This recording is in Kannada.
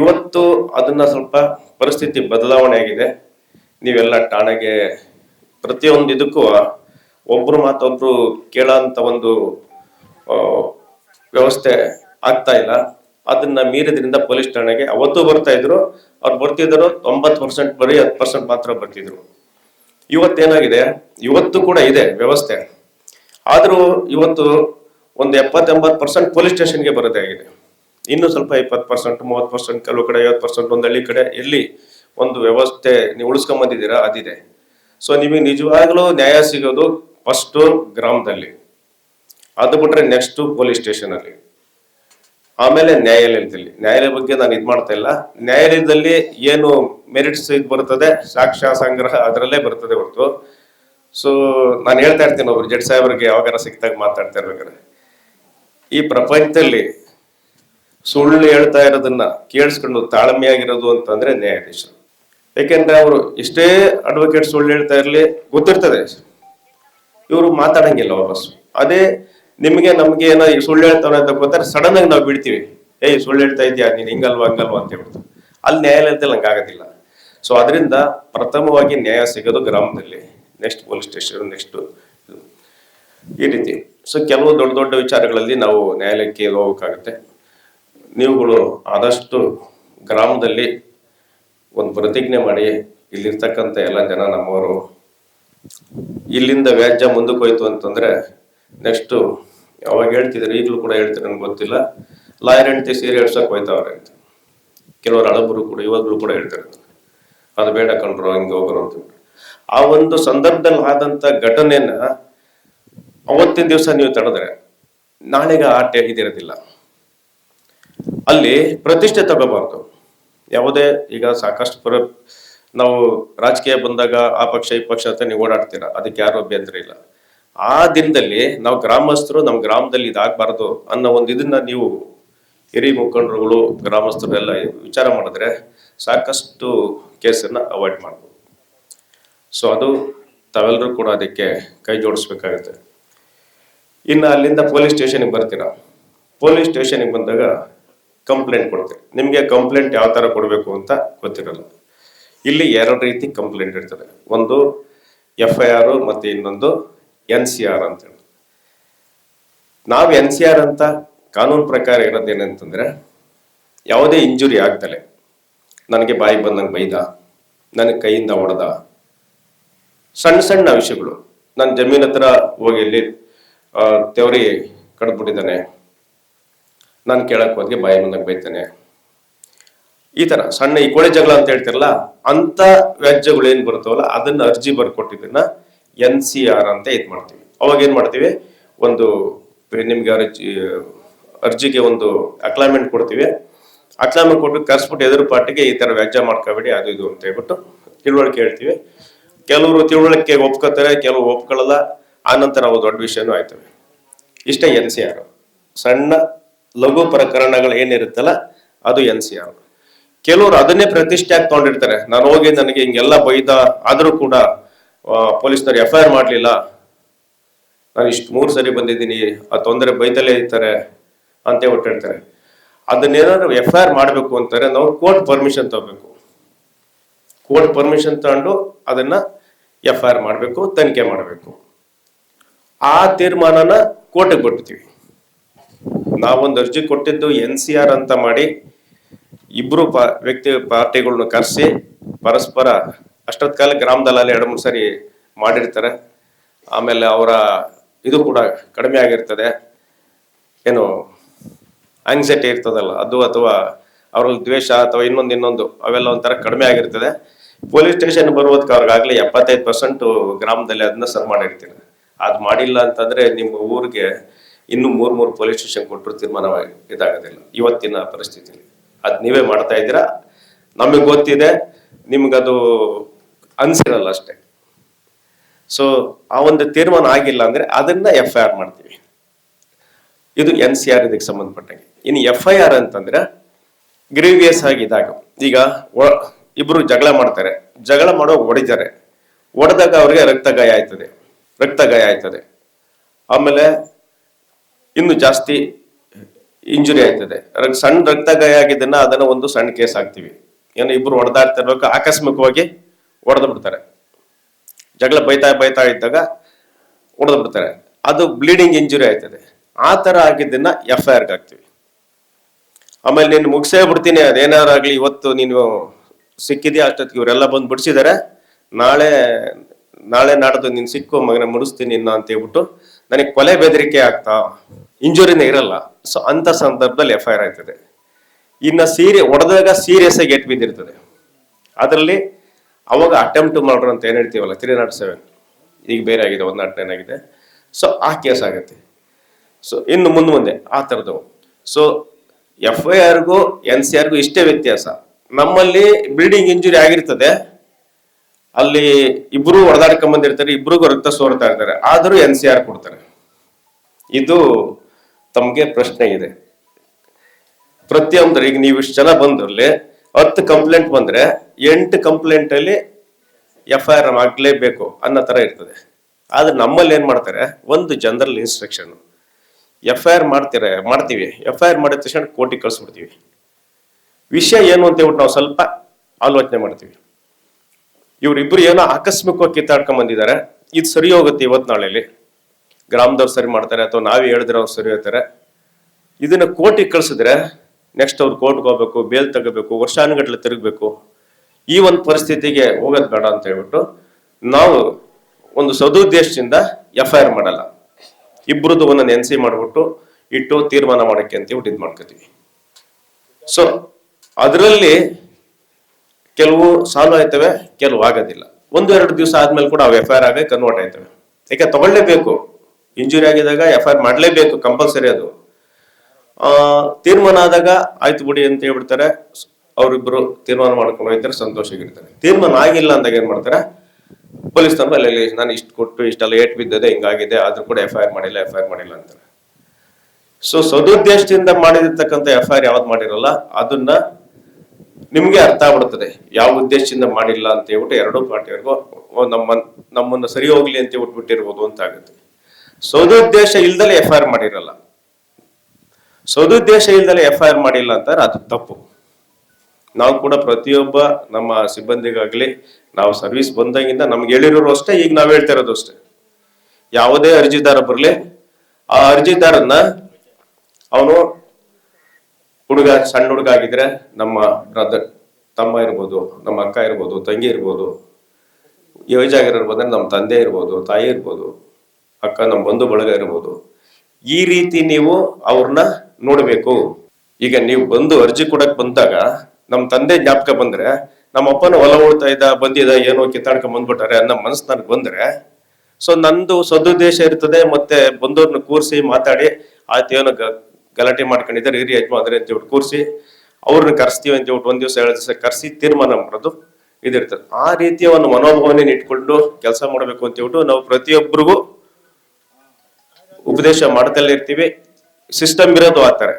ಇವತ್ತು ಅದನ್ನ ಸ್ವಲ್ಪ ಪರಿಸ್ಥಿತಿ ಬದಲಾವಣೆ ಆಗಿದೆ. ನೀವೆಲ್ಲ ಠಾಣೆಗೆ ಪ್ರತಿಯೊಂದು ಇದಕ್ಕೂ ಒಬ್ರು ಮಾತೊಬ್ರು ಕೇಳೋಂತ ಒಂದು ವ್ಯವಸ್ಥೆ ಆಗ್ತಾ ಇಲ್ಲ. ಅದನ್ನ ಮೀರಿದ್ರಿಂದ ಪೊಲೀಸ್ ಠಾಣೆಗೆ ಅವತ್ತು ಬರ್ತಾ ಇದ್ರು. ಅವ್ರು ಬರ್ತಿದ್ರು, ತೊಂಬತ್ತು ಪರ್ಸೆಂಟ್ ಬರೀ ಹತ್ತು ಪರ್ಸೆಂಟ್ ಮಾತ್ರ ಬರ್ತಿದ್ರು. ಇವತ್ತೇನಾಗಿದೆ? ಇವತ್ತು ಕೂಡ ಇದೆ ವ್ಯವಸ್ಥೆ. ಆದರೂ ಇವತ್ತು ಒಂದು ಎಪ್ಪತ್ತೆಂಬತ್ತು ಪರ್ಸೆಂಟ್ ಪೊಲೀಸ್ ಸ್ಟೇಷನ್ಗೆ ಬರೋದೇ ಆಗಿದೆ. ಇನ್ನು ಸ್ವಲ್ಪ ಇಪ್ಪತ್ತು ಪರ್ಸೆಂಟ್ ಮೂವತ್ತು ಪರ್ಸೆಂಟ್ ಕೆಲವು ಕಡೆ ಐವತ್ತು ಪರ್ಸೆಂಟ್ ಒಂದು ಹಳ್ಳಿ ಕಡೆ ಎಲ್ಲಿ ಒಂದು ವ್ಯವಸ್ಥೆ ನೀವು ಉಳಿಸ್ಕೊಂಬಂದಿದ್ದೀರಾ, ಅದಿದೆ. ಸೊ ನಿಮಗೆ ನಿಜವಾಗ್ಲೂ ನ್ಯಾಯ ಸಿಗೋದು ಫಸ್ಟು ಗ್ರಾಮದಲ್ಲಿ. ಅದು ಬಿಟ್ರೆ ನೆಕ್ಸ್ಟ್ ಪೊಲೀಸ್ ಸ್ಟೇಷನ್ ಅಲ್ಲಿ. ಆಮೇಲೆ ನ್ಯಾಯಾಲಯದಲ್ಲಿ. ನ್ಯಾಯಾಲಯ ಬಗ್ಗೆ ನಾನು ಇದು ಮಾಡ್ತಾ ಇಲ್ಲ. ನ್ಯಾಯಾಲಯದಲ್ಲಿ ಏನು ಮೆರಿಟ್ಸ್ ಇದು ಬರ್ತದೆ, ಸಾಕ್ಷ್ಯ ಸಂಗ್ರಹ ಅದರಲ್ಲೇ ಬರ್ತದೆ ಹೊರತು. ಸೊ ನಾನು ಹೇಳ್ತಾ ಇರ್ತೀನಿ ಒಬ್ರು ಜಡ್ ಸಾಹೇಬ್ರಿಗೆ, ಯಾವಾಗಾರ ಸಿಕ್ತಾಗ ಮಾತಾಡ್ತಾ ಇರ್ಬೇಕಾದ್ರೆ. ಈ ಪ್ರಪಂಚದಲ್ಲಿ ಸುಳ್ಳು ಹೇಳ್ತಾ ಇರೋದನ್ನ ಕೇಳಿಸ್ಕೊಂಡು ತಾಳ್ಮೆಯಾಗಿರೋದು ಅಂತಂದ್ರೆ ನ್ಯಾಯಾಧೀಶರು. ಯಾಕೆಂದ್ರೆ ಅವರು ಎಷ್ಟೇ ಅಡ್ವೊಕೇಟ್ ಸುಳ್ಳು ಹೇಳ್ತಾ ಇರಲಿ, ಗೊತ್ತಿರ್ತದೆ. ಇವರು ಮಾತಾಡಂಗಿಲ್ಲ ವಾಪಸ್. ಅದೇ ನಿಮಗೆ ನಮ್ಗೆ ಏನೋ ಸುಳ್ಳು ಹೇಳ್ತಾವೆ ಅಂತ ಗೊತ್ತಾರೆ ಸಡನ್ ಆಗಿ ನಾವು ಬಿಡ್ತೀವಿ ಏಯ್ ಸುಳ್ಳು ಹೇಳ್ತಾ ಇದೆಯಾ? ನೀನು ಹಿಂಗಲ್ವಾ, ಹಂಗಲ್ವಾ? ಅಂತ ಹೇಳ್ಬಿಟ್ಟು. ಅಲ್ಲಿ ನ್ಯಾಯಾಲಯದಲ್ಲಿ ಹಂಗೆ ಆಗೋದಿಲ್ಲ. ಸೊ ಅದರಿಂದ ಪ್ರಥಮವಾಗಿ ನ್ಯಾಯ ಸಿಗೋದು ಗ್ರಾಮದಲ್ಲಿ ನೆಕ್ಸ್ಟ್ ಪೊಲೀಸ್ ಸ್ಟೇಷನ್ ನೆಕ್ಸ್ಟ್ ಈ ರೀತಿ. ಸೊ ಕೆಲವು ದೊಡ್ಡ ದೊಡ್ಡ ವಿಚಾರಗಳಲ್ಲಿ ನಾವು ನ್ಯಾಯಾಲಯಕ್ಕೆ ಹೋಗ್ಬೇಕಾಗುತ್ತೆ ನೀವುಗಳು ಆದಷ್ಟು ಗ್ರಾಮದಲ್ಲಿ ಒಂದು ಪ್ರತಿಜ್ಞೆ ಮಾಡಿ ಇಲ್ಲಿರ್ತಕ್ಕಂಥ ಎಲ್ಲ ಜನ ನಮ್ಮವರು. ಇಲ್ಲಿಂದ ವ್ಯಾಜ್ಯ ಮುಂದಕ್ಕೆ ಹೋಯ್ತು ಅಂತಂದ್ರೆ ನೆಕ್ಸ್ಟ್ ಯಾವಾಗ ಹೇಳ್ತಿದ್ರು ಈಗಲೂ ಕೂಡ ಹೇಳ್ತಾರೆ ನನಗೆ ಗೊತ್ತಿಲ್ಲ. ಲಾಯರ್ ಹೆಂಡತಿ ಸೀರೆ ಎಡ್ಸಕ್ ಹೋಯ್ತಾವ್ರೆ ಅಂತ. ಕೆಲವರು ಹಳಬರು ಕೂಡ ಇವಾಗಲೂ ಕೂಡ ಹೇಳ್ತಾರೆ. ಅದು ಬೇಡ ಕಂಡ್ರು ಹಿಂಗೆ ಹೋಗೋರು ಅಂತ. ಆ ಒಂದು ಸಂದರ್ಭದಲ್ಲಿ ಆದಂತ ಘಟನೆಯನ್ನು ಅವತ್ತಿನ ದಿವಸ ನೀವು ತಡೆದ್ರೆ, ನಾಳೆಗೆ ಆ ಟೆ ಇದಿರೋದಿಲ್ಲ ಅಲ್ಲಿ ಪ್ರತಿಷ್ಠೆ ತಗೋಬಾರ್ದು. ಯಾವುದೇ ಈಗ ಸಾಕಷ್ಟು ಪರ ನಾವು ರಾಜಕೀಯ ಬಂದಾಗ ಆ ಪಕ್ಷ ಈ ಪಕ್ಷ ಅಂತ ನೀವು ಓಡಾಡ್ತೀರ? ಅದಕ್ಕೆ ಯಾರು ಅಭ್ಯಂತರ ಇಲ್ಲ. ಆ ದಿನದಲ್ಲಿ ನಾವು ಗ್ರಾಮಸ್ಥರು ನಮ್ಮ ಗ್ರಾಮದಲ್ಲಿ ಇದಾಗಬಾರ್ದು ಅನ್ನೋ ಒಂದು ಇದನ್ನ ನೀವು ಹಿರಿಯ ಮುಖಂಡರುಗಳು ಗ್ರಾಮಸ್ಥರು ಎಲ್ಲ ವಿಚಾರ ಮಾಡಿದ್ರೆ ಸಾಕಷ್ಟು ಕೇಸನ್ನು ಅವಾಯ್ಡ್ ಮಾಡ್ಬೋದು. ಸೊ ಅದು ತಾವೆಲ್ಲರೂ ಕೂಡ ಅದಕ್ಕೆ ಕೈ ಜೋಡಿಸ್ಬೇಕಾಗುತ್ತೆ. ಇನ್ನು ಅಲ್ಲಿಂದ ಪೊಲೀಸ್ ಸ್ಟೇಷನಿಗೆ ಬರ್ತೀರಾ? ಪೊಲೀಸ್ ಸ್ಟೇಷನಿಗೆ ಬಂದಾಗ ಕಂಪ್ಲೇಂಟ್ ಕೊಡ್ತೀರಿ ನಿಮಗೆ ಕಂಪ್ಲೇಂಟ್ ಯಾವ ಥರ ಕೊಡಬೇಕು ಅಂತ ಗೊತ್ತಿರಲ್ಲ. ಇಲ್ಲಿ ಎರಡು ರೀತಿ ಕಂಪ್ಲೇಂಟ್ ಇರ್ತದೆ. ಒಂದು ಎಫ್ ಐ ಆರ್ ಮತ್ತು ಇನ್ನೊಂದು ಎನ್ ಸಿ ಆರ್ ಅಂತ ಹೇಳಿ. ನಾವು ಎನ್ ಸಿ ಆರ್ ಅಂತ ಕಾನೂನು ಪ್ರಕಾರ ಇರೋದೇನಂತಂದ್ರೆ ಯಾವುದೇ ಇಂಜುರಿ ಆಗ್ದಲೆ, ನನಗೆ ಬಾಯಿ ಬಂದಂಗೆ ಬೈದ ನನಗೆ ಕೈಯಿಂದ ಹೊಡೆದ, ಸಣ್ಣ ಸಣ್ಣ ವಿಷಯಗಳು. ನನ್ನ ಜಮೀನ್ ಹತ್ರ ಹೋಗಿ ಇಲ್ಲಿ ತೆವರಿ ಕಡ್ದ್ಬಿಟ್ಟಿದ್ದಾನೆ ನಾನು ಕೇಳಕ್ಕೆ ಹೋದ್ಗೆ ಬಾಯಿ ಬಂದಂಗೆ ಬೈತಾನೆ. ಈ ತರ ಸಣ್ಣ ಈ ಕೊಳೆ ಜಗಳ ಅಂತ ಹೇಳ್ತಿರಲ್ಲ, ಅಂತ ವ್ಯಾಜ್ಯಗಳು ಏನ್ ಬರ್ತಾವಲ್ಲ ಅದನ್ನ ಅರ್ಜಿ ಬರ್ಕೊಟ್ಟಿದ್ದನ್ನ ಎನ್ ಸಿ ಆರ್ ಅಂತ ಇದ್ ಮಾಡ್ತೀವಿ. ಅವಾಗ ಏನ್ ಮಾಡ್ತೀವಿ? ಒಂದು, ನಿಮ್ಗೆ ಅರ್ಜಿ, ಅರ್ಜಿಗೆ ಒಂದು ಅಕ್ಲೈಮೆಂಟ್ ಕೊಡ್ತೀವಿ. ಅಕ್ಲಾಮೆಂಟ್ ಕೊಟ್ಟು ಕರ್ಸ್ಬಿಟ್ಟು ಎದುರು ಪಾರ್ಟಿಗೆ ಈ ತರ ವ್ಯಾಜ್ಯ ಮಾಡ್ಕೋಬೇಡಿ, ಅದು ಇದು ಅಂತ ಹೇಳ್ಬಿಟ್ಟು ತಿಳುವಳಿಕೆ ಹೇಳ್ತೀವಿ. ಕೆಲವರು ತಿಳುವಳಿಕೆ ಒಪ್ಕೋತಾರೆ, ಕೆಲವು ಒಪ್ಕೊಳ್ಳಲ್ಲ ಆ ನಂತರ ಅವು ದೊಡ್ಡ ವಿಷಯನೂ ಆಯ್ತವೆ. ಇಷ್ಟೇ ಎನ್ ಸಿ ಆರ್. ಸಣ್ಣ ಲಘು ಪ್ರಕರಣಗಳು ಏನಿರುತ್ತಲ್ಲ, ಅದು ಎನ್ ಸಿ ಆರ್ ಕೆಲವರು ಅದನ್ನೇ ಪ್ರತಿಷ್ಠೆಯಾಗಿ ತಗೊಂಡಿರ್ತಾರೆ. ನಾನು ಹೋಗಿ ನನಗೆ ಹಿಂಗೆಲ್ಲ ಬೈದ, ಆದರೂ ಕೂಡ ಪೊಲೀಸ್ನವ್ರು ಎಫ್ ಐ ಆರ್ ಮಾಡಲಿಲ್ಲ. ನಾನು ಇಷ್ಟು ಮೂರು ಸರಿ ಬಂದಿದ್ದೀನಿ, ಆ ತೊಂದರೆ ಬೈತಲೇ ಇರ್ತಾರೆ ಅಂತ ಹೇಳ್ತಾರೆ. ಅದನ್ನೇನಾದ್ರು ಎಫ್ ಐ ಆರ್ ಮಾಡಬೇಕು ಅಂತಾರೆ, ನಾವು ಕೋರ್ಟ್ ಪರ್ಮಿಷನ್ ತಗೋಬೇಕು. ಕೋರ್ಟ್ ಪರ್ಮಿಷನ್ ತಗೊಂಡು ಅದನ್ನ ಎಫ್ ಐ ಆರ್ ಮಾಡಬೇಕು, ತನಿಖೆ ಮಾಡಬೇಕು. ಆ ತೀರ್ಮಾನನ ಕೋರ್ಟಿಗೆ ಬಿಡ್ತೀವಿ ನಾವೊಂದು ಅರ್ಜಿ ಕೊಟ್ಟಿದ್ದು ಎನ್ ಸಿ ಆರ್ ಅಂತ ಮಾಡಿ ಇಬ್ರು ವ್ಯಕ್ತಿ ಪಾರ್ಟಿಗಳನ್ನ ಕರೆಸಿ ಪರಸ್ಪರ ಅಷ್ಟೊತ್ ಕಾಲ ಗ್ರಾಮದಲ್ಲಿ ಎರಡು ಮೂರು ಸಾರಿ ಮಾಡಿರ್ತಾರೆ. ಆಮೇಲೆ ಅವರ ಇದು ಕೂಡ ಕಡಿಮೆ ಆಗಿರ್ತದೆ. ಏನು ಆಂಗ್ಸೈಟಿ ಇರ್ತದಲ್ಲ, ಅದು ಅಥವಾ ಅವ್ರಲ್ಲಿ ದ್ವೇಷ ಅಥವಾ ಇನ್ನೊಂದು ಇನ್ನೊಂದು ಅವೆಲ್ಲ ಒಂಥರ ಕಡಿಮೆ ಆಗಿರ್ತದೆ. ಪೊಲೀಸ್ ಸ್ಟೇಷನ್ ಬರುವುದಕ್ಕೆ ಅವ್ರಿಗಾಗಲೇ ಎಪ್ಪತ್ತೈದು ಪರ್ಸೆಂಟು ಗ್ರಾಮದಲ್ಲಿ ಅದನ್ನ ಸರ್ ಮಾಡಿರ್ತೀನಿ ಅದು ಮಾಡಿಲ್ಲ ಅಂತಂದರೆ ನಿಮ್ಮ ಊರಿಗೆ ಇನ್ನು ಮೂರು ಮೂರು ಪೊಲೀಸ್ ಸ್ಟೇಷನ್ ಕೊಟ್ಟರು ತೀರ್ಮಾನವಾಗಿ ಇದಾಗೋದಿಲ್ಲ. ಇವತ್ತಿನ ಪರಿಸ್ಥಿತಿಯಲ್ಲಿ ಅದ್ ನೀವೇ ಮಾಡ್ತಾ ಇದ್ದೀರಾ? ನಮಗೆ ಗೊತ್ತಿದೆ, ನಿಮ್ಗದು ಅನ್ಸಿರಲ್ಲ ಅಷ್ಟೇ. ಸೊ ಆ ಒಂದು ತೀರ್ಮಾನ ಆಗಿಲ್ಲ ಅಂದ್ರೆ ಅದನ್ನ ಎಫ್ ಐ ಆರ್ ಮಾಡ್ತೀವಿ. ಇದು ಎನ್ ಸಿ ಆರ್ ಇದಕ್ಕೆ ಸಂಬಂಧಪಟ್ಟಂಗೆ. ಇನ್ನು ಎಫ್ ಐ ಆರ್ ಅಂತಂದ್ರೆ ಗ್ರೀವಿಯಸ್ ಆಗಿದ್ದಾಗ ಈಗ ಒ- ಇಬ್ರು ಜಗಳ ಮಾಡ್ತಾರೆ. ಜಗಳ ಮಾಡೋ ಹೊಡಿತಾರೆ. ಹೊಡೆದಾಗ ಅವ್ರಿಗೆ ರಕ್ತ ಗಾಯ ಆಯ್ತದೆ. ರಕ್ತ ಗಾಯ ಆಯ್ತದೆ. ಆಮೇಲೆ ಇನ್ನು ಜಾಸ್ತಿ ಇಂಜುರಿ ಆಯ್ತದೆ. ಸಣ್ಣ ರಕ್ತ ಗಾಯ ಆಗಿದ್ದನ್ನ ಅದನ್ನ ಒಂದು ಸಣ್ಣ ಕೇಸ್ ಆಗ್ತೀವಿ ಏನೋ ಇಬ್ರು ಹೊಡೆದಾಡ್ತಿರ್ಬೇಕು ಆಕಸ್ಮಿಕವಾಗಿ ಹೊಡೆದು ಬಿಡ್ತಾರೆ. ಜಗಳ ಬೈತಾ ಬೈತಾ ಇದ್ದಾಗ ಹೊಡೆದು ಬಿಡ್ತಾರೆ. ಅದು ಬ್ಲೀಡಿಂಗ್ ಇಂಜುರಿ ಆಯ್ತದೆ. ಆ ತರ ಆಗಿದ್ದನ್ನ ಎಫ್ ಐ ಆರ್ಗೆ ಹಾಕ್ತಿವಿ. ಆಮೇಲೆ ನೀನು ಮುಗಿಸೇ ಬಿಡ್ತೀನಿ ಅದೇನಾರು ಆಗ್ಲಿ ಇವತ್ತು ನೀನು ಸಿಕ್ಕಿದ್ಯಾ ಅಷ್ಟೊತ್ತಿಗೆ ಇವರೆಲ್ಲ ಬಂದು ಬಿಡಿಸಿದ್ದಾರೆ ನಾಳೆ ನಾಳೆ ನಾಡ್ದು ನೀನು ಸಿಕ್ಕು, ಮಗನ ಮುಡಿಸ್ತೀನಿ ಇನ್ನ ಅಂತ ಹೇಳ್ಬಿಟ್ಟು ನನಗೆ ಕೊಲೆ ಬೆದರಿಕೆ ಆಗ್ತಾ ಇಂಜುರಿನೇ ಇರಲ್ಲ. ಸೊ ಅಂತ ಸಂದರ್ಭದಲ್ಲಿ ಎಫ್ ಐ ಆರ್ ಆಯ್ತದೆ. ಇನ್ನ ಸೀರೆ ಹೊಡೆದಾಗ ಸೀರಿಯಸ್ ಆಗಿ ಎಟ್ ಬಿದ್ದಿರ್ತದೆ. ಅದರಲ್ಲಿ ಅವಾಗ ಅಟೆಂಪ್ಟ್ ಮಾಡ್ರು ಅಂತ ಏನು ಹೇಳ್ತೀವಲ್ಲ ತ್ರೀ ನಾಟ್ ಸೆವೆನ್ ಈಗ ಬೇರೆ ಆಗಿದೆ ಒನ್ ನಾಟ್ ನೈನ್ ಆಗಿದೆ. ಸೊ ಆ ಕೇಸ್ ಆಗುತ್ತೆ. ಸೊ ಇನ್ನು ಮುಂದೆ ಮುಂದೆ, ಆ ಥರದ್ದು ಸೊ ಎಫ್ ಐ ಆರ್ಗೂ ಎನ್ ಸಿ ಆರ್ಗೂ ಇಷ್ಟೇ ವ್ಯತ್ಯಾಸ. ನಮ್ಮಲ್ಲಿ ಬ್ಲೀಡಿಂಗ್ ಇಂಜುರಿ ಆಗಿರ್ತದೆ. ಅಲ್ಲಿ ಇಬ್ರು ಹೊಡೆದಾಡ್ಕೊಂಡ್ ಬಂದಿರ್ತಾರೆ, ಇಬ್ರಿಗೂ ರಕ್ತ ಸೋರ್ತಾ ಇರ್ತಾರೆ. ಆದರೂ ಎನ್ ಸಿ ಆರ್ ಕೊಡ್ತಾರೆ. ಇದು ತಮಗೆ ಪ್ರಶ್ನೆ ಇದೆ. ಪ್ರತಿಯೊಂದು ಈಗ ನೀವು ಇಷ್ಟು ಜನ ಬಂದ್ರಲ್ಲಿ ಹತ್ತು ಕಂಪ್ಲೇಂಟ್ ಬಂದ್ರೆ ಎಂಟು ಕಂಪ್ಲೇಂಟ್ ಅಲ್ಲಿ ಎಫ್ ಐ ಆರ್ ಆಗ್ಲೇಬೇಕು ಅನ್ನೋ ತರ ಇರ್ತದೆ. ಆದ್ರೆ ನಮ್ಮಲ್ಲಿ ಏನ್ ಮಾಡ್ತಾರೆ? ಒಂದು general instruction. F I R ಮಾಡ್ತೀರ, ಮಾಡ್ತೀವಿ. ಎಫ್ ಐ ಆರ್ ಮಾಡಿದ ತಕ್ಷಣ ಕೋರ್ಟಿಗೆ ಕಳ್ಸಿಬಿಡ್ತೀವಿ. ವಿಷಯ ಏನು ಅಂತ ಹೇಳ್ಬಿಟ್ಟು ನಾವು ಸ್ವಲ್ಪ ಆಲೋಚನೆ ಮಾಡ್ತೀವಿ. ಇವ್ರಿಬ್ರು ಏನೋ ಆಕಸ್ಮಿಕವಾಗಿ ಕಿತ್ತಾಡ್ಕೊಂಡ್ ಬಂದಿದ್ದಾರೆ. ಇದು ಸರಿ ಹೋಗುತ್ತೆ ಇವತ್ತು ನಾಳೆಲಿ. ಗ್ರಾಮದವ್ರು ಸರಿ ಮಾಡ್ತಾರೆ ಅಥವಾ ನಾವೇ ಹೇಳಿದ್ರೆ ಅವ್ರು ಸರಿ ಹೋಗ್ತಾರೆ ಇದನ್ನ ಕೋರ್ಟಿಗೆ ಕಳ್ಸಿದ್ರೆ ನೆಕ್ಸ್ಟ್ ಅವ್ರು ಕೋರ್ಟ್ಗೆ ಹೋಗ್ಬೇಕು ಬೇಲ್ ತಗೋಬೇಕು ವರ್ಷಾನುಗಟ್ಟಲೆ ತಿರುಗಬೇಕು. ಈ ಒಂದು ಪರಿಸ್ಥಿತಿಗೆ ಹೋಗೋದು ಬೇಡ ಅಂತ ಹೇಳ್ಬಿಟ್ಟು ನಾವು ಒಂದು ಸದುದ್ದೇಶದಿಂದ ಎಫ್ ಐ ಆರ್ ಮಾಡಲ್ಲ. ಇಬ್ಬರದ್ದು ಒಂದೊಂದು ಎನ್ ಸಿ ಮಾಡ್ಬಿಟ್ಟು ಇಟ್ಟು ತೀರ್ಮಾನ ಮಾಡೋಕ್ಕೆ ಅಂತ ಇದು ಮಾಡ್ಕೋತೀವಿ. ಸೊ ಅದರಲ್ಲಿ ಕೆಲವು ಸಾಲ್ವ್ ಆಯ್ತವೆ, ಕೆಲವು ಆಗೋದಿಲ್ಲ. ಒಂದು, ಎರಡು ದಿವಸ ಆದ್ಮೇಲೆ ಕೂಡ ಅವು ಎಫ್ ಐ ಆರ್ ಆಗಿ ಕನ್ವರ್ಟ್ ಆಯ್ತವೆ. ಯಾಕೆ, ತಗೊಳ್ಳೇಬೇಕು. ಇಂಜುರಿ ಆಗಿದಾಗ ಎಫ್ ಐ ಆರ್ ಮಾಡಲೇಬೇಕು, ಕಂಪಲ್ಸರಿ ಅದು. ತೀರ್ಮಾನ ಆದಾಗ ಆಯ್ತು ಬಿಡಿ ಅಂತ ಹೇಳ್ಬಿಡ್ತಾರೆ. ಅವರಿಬ್ರು ತೀರ್ಮಾನ ಮಾಡ್ಕೊಂಡು ಹೋಗ್ತಾರೆ ಸಂತೋಷವಾಗಿರ್ತಾರೆ ತೀರ್ಮಾನ ಆಗಿಲ್ಲ ಅಂದಾಗ ಏನ್ ಮಾಡ್ತಾರೆ? ಪೊಲೀಸ್ ತಂಬ ಅಲ್ಲಿ ನಾನು ಇಷ್ಟು ಕೊಟ್ಟು, ಇಷ್ಟೆಲ್ಲ ಏಟ್ ಬಿದ್ದದೆ, ಹಿಂಗಾಗಿದೆ, ಆದ್ರೂ ಕೂಡ ಎಫ್ ಐ ಆರ್ ಮಾಡಿಲ್ಲ ಎಫ್ ಐ ಆರ್ ಮಾಡಿಲ್ಲ ಅಂತಾರೆ. ಸೊ ಸದುದ್ದೇಶದಿಂದ ಮಾಡಿರ್ತಕ್ಕಂಥ ಎಫ್ ಐ ಆರ್ ಯಾವ್ದು ಮಾಡಿರಲ್ಲ, ಅದನ್ನ ನಿಮ್ಗೆ ಅರ್ಥ ಆಗ್ಬಿಡ್ತದೆ ಯಾವ ಉದ್ದೇಶದಿಂದ ಮಾಡಿಲ್ಲ ಅಂತ ಹೇಳ್ಬಿಟ್ಟು ಎರಡೂ ಪಾರ್ಟಿಯವ್ರಿಗೂ ನಮ್ಮ, ನಮ್ಮನ್ನ ಸರಿ ಹೋಗ್ಲಿ ಅಂತ ಹೇಳ್ಬಿಟ್ಟು ಬಿಟ್ಟಿರ್ಬೋದು ಅಂತ ಆಗುತ್ತೆ. ಸದುದ್ದೇಶ ಇಲ್ದಲೆ ಎಫ್ ಐ ಆರ್ ಮಾಡಿರಲ್ಲ. ಸದುದ್ದೇಶ ಇಲ್ದಲೆ ಎಫ್ ಐ ಆರ್ ಮಾಡಿಲ್ಲ ಅಂತಾರೆ ಅದು ತಪ್ಪು. ನಾವು ಕೂಡ ಪ್ರತಿಯೊಬ್ಬ ನಮ್ಮ ಸಿಬ್ಬಂದಿಗಾಗ್ಲಿ, ನಾವು ಸರ್ವಿಸ್ ಬಂದಾಗಿಂದ ನಮ್ಗೆ ಹೇಳಿರೋರು ಅಷ್ಟೇ, ಈಗ ನಾವ್ ಹೇಳ್ತಾ ಇರೋದು ಅಷ್ಟೇ. ಯಾವುದೇ ಅರ್ಜಿದಾರ ಬರಲಿ, ಆ ಅರ್ಜಿದಾರನ್ನ ಅವನು ಹುಡುಗ, ಸಣ್ಣ ಹುಡುಗ ಆಗಿದ್ರೆ ನಮ್ಮ ಬ್ರದರ್ ತಮ್ಮ ಇರ್ಬೋದು, ನಮ್ಮ ಅಕ್ಕ ಇರ್ಬೋದು, ತಂಗಿ ಇರ್ಬೋದು ಆಗಿರೋರು ನಮ್ಮ ತಂದೆ ಇರ್ಬೋದು, ತಾಯಿ ಇರ್ಬೋದು, ಅಕ್ಕ ನಮ್ಮ ಬಂಧು ಬಳಗ ಇರ್ಬೋದು, ಈ ರೀತಿ ನೀವು ಅವ್ರನ್ನ ನೋಡಬೇಕು. ಈಗ ನೀವು ಬಂದು ಅರ್ಜಿ ಕೊಡಕ್ ಬಂದಾಗ ನಮ್ಮ ತಂದೆ ಜ್ಞಾಪಕ ಬಂದ್ರೆ, ನಮ್ಮ ಅಪ್ಪನ ಹೊಲ ಉಳ್ತಾ ಇದ್ದ ಬಂದಿದ ಏನೋ ಕಿತ್ತಾಡ್ಕೊಂಡ್ ಬಂದ್ಬಿಟ್ಟಾರೆ ಅನ್ನೋ ಮನಸ್ಸು ನನಗೆ ಬಂದ್ರೆ, ಸೊ ನಂದು ಸದುದ್ದೇಶ ಇರ್ತದೆ, ಮತ್ತೆ ಬಂದವ್ರನ್ನ ಕೂರಿಸಿ ಮಾತಾಡಿ, ಆಯ್ತು, ಏನೋ ಗಲಾಟೆ ಮಾಡ್ಕೊಂಡಿದ್ದಾರೆ, ಹಿರಿಯ ಯಜಮಾನ್ರಿ ಅಂತ ಹೇಳ್ಬಿಟ್ಟು ಕೂರಿಸಿ, ಅವ್ರನ್ನ ಕರೆಸ್ತೀವಿ ಅಂತ ಹೇಳ್ಬಿಟ್ಟು ಒಂದ್ ದಿವಸ ಎರಡು ದಿವಸ ಕರೆಸಿ ತೀರ್ಮಾನ ಮಾಡೋದು ಇದಿರ್ತದೆ. ಆ ರೀತಿಯ ಒಂದು ಮನೋಭಾವನೆ ಇಟ್ಕೊಂಡು ಕೆಲಸ ಮಾಡಬೇಕು ಅಂತ ಹೇಳ್ಬಿಟ್ಟು ನಾವು ಪ್ರತಿಯೊಬ್ಬರಿಗೂ ಉಪದೇಶ ಮಾಡ್ತಲೇ ಇರ್ತೀವಿ. ಸಿಸ್ಟಮ್ ಇರೋದು ಆತಾರೆ